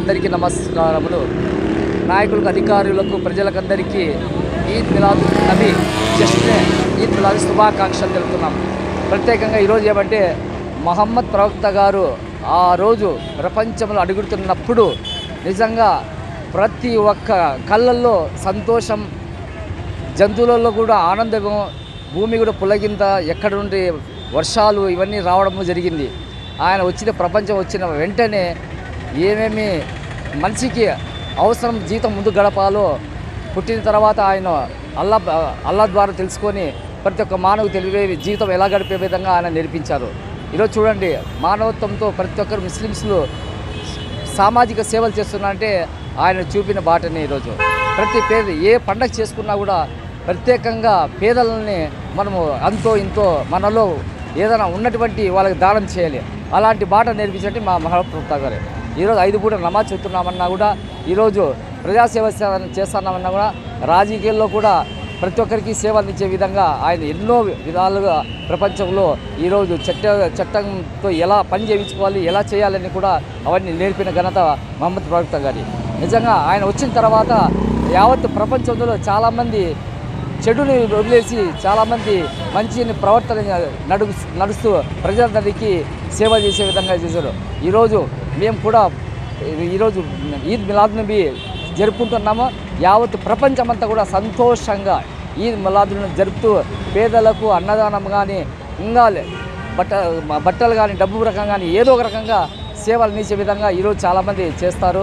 అందరికీ నమస్కారములు. నాయకులకు అధికారులకు ప్రజలకందరికీ ఈద్ మిలాద్ నబీ జస్ట్నే ఈద్ మిలాద్ శుభాకాంక్షలు తెలుపుతున్నాం. ప్రత్యేకంగా ఈరోజు ఏమంటే మహమ్మద్ ప్రవక్త గారు ఆ రోజు ప్రపంచంలో అడుగుతున్నప్పుడు నిజంగా ప్రతి ఒక్క కళ్ళల్లో సంతోషం జంతువులలో కూడా ఆనందం భూమి కూడా పులగింత ఎక్కడ నుండి వర్షాలు ఇవన్నీ రావడం జరిగింది. ఆయన వచ్చిన ప్రపంచం వచ్చిన వెంటనే ఏమేమి మనిషికి అవసరం జీతం ముందు గడపాలో పుట్టిన తర్వాత ఆయన అల్లా అల్లా ద్వారా తెలుసుకొని ప్రతి ఒక్క మానవు తెలివే జీవితం ఎలా గడిపే విధంగా ఆయన నేర్పించారు. ఈరోజు చూడండి మానవత్వంతో ప్రతి ఒక్కరు ముస్లిమ్స్లు సామాజిక సేవలు చేస్తున్నారంటే ఆయన చూపిన బాటనే ఈరోజు. ప్రతి పేద ఏ పండగ చేసుకున్నా కూడా ప్రత్యేకంగా పేదలని మనము అంతో ఇంతో మనలో ఏదైనా ఉన్నటువంటి వాళ్ళకి దానం చేయాలి. అలాంటి బాట నేర్పించండి మా మహాప్రభుత్వ గారు. ఈరోజు ఐదు పూట నమాజ్ చెప్తున్నామన్నా కూడా ఈరోజు ప్రజాసేవ చేస్తున్నామన్నా కూడా రాజకీయాల్లో కూడా ప్రతి ఒక్కరికి సేవ ఇచ్చే విధంగా ఆయన ఎన్నో విధాలుగా ప్రపంచంలో ఈరోజు చట్ట చట్టంతో ఎలా పని చేయించుకోవాలి ఎలా చేయాలని కూడా అవన్నీ నేర్పిన ఘనత మహమ్మద్ ప్రవక్త గారి. నిజంగా ఆయన వచ్చిన తర్వాత యావత్ ప్రపంచంలో చాలామంది చెడుని వదిలేసి చాలామంది మంచిని ప్రవర్తన నడు నడుస్తూ ప్రజలందరికీ సేవ చేసే విధంగా చేశారు. ఈరోజు మేము కూడా ఈరోజు ఈద్ మిలాద్ నబీ జరుపుకుంటున్నాము. యావత్ ప్రపంచమంతా కూడా సంతోషంగా ఈద్ మిలాదులను జరుపుతూ పేదలకు అన్నదానం కానీ ఇంకా బట్ట బట్టలు కానీ డబ్బు రకం కానీ ఏదో ఒక రకంగా సేవలు అందించే విధంగా ఈరోజు చాలామంది చేస్తారు.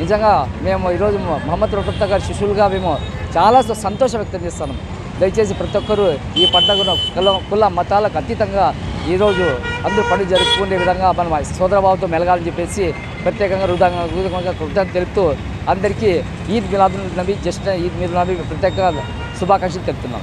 నిజంగా మేము ఈరోజు మహమ్మద్ రఫుత్తా గారి శిష్యులుగా మేము చాలా సంతోషం వ్యక్తం చేస్తున్నాం. దయచేసి ప్రతి ఒక్కరూ ఈ పండుగను కుల కుల మతాలకు అతీతంగా ఈరోజు అందరూ పండుగ జరుపుకునే విధంగా మనం సోదరభావంతో మెలగాలని చెప్పేసి ప్రత్యేకంగా హృదయంగా కృతజ్ఞత తెలుపుతూ అందరికీ ఈద్ మిలాదు నబీ జస్ట్ ఈద్ మిలాదు నబీ ప్రత్యేక శుభాకాంక్షలు తెలుపుతున్నాం.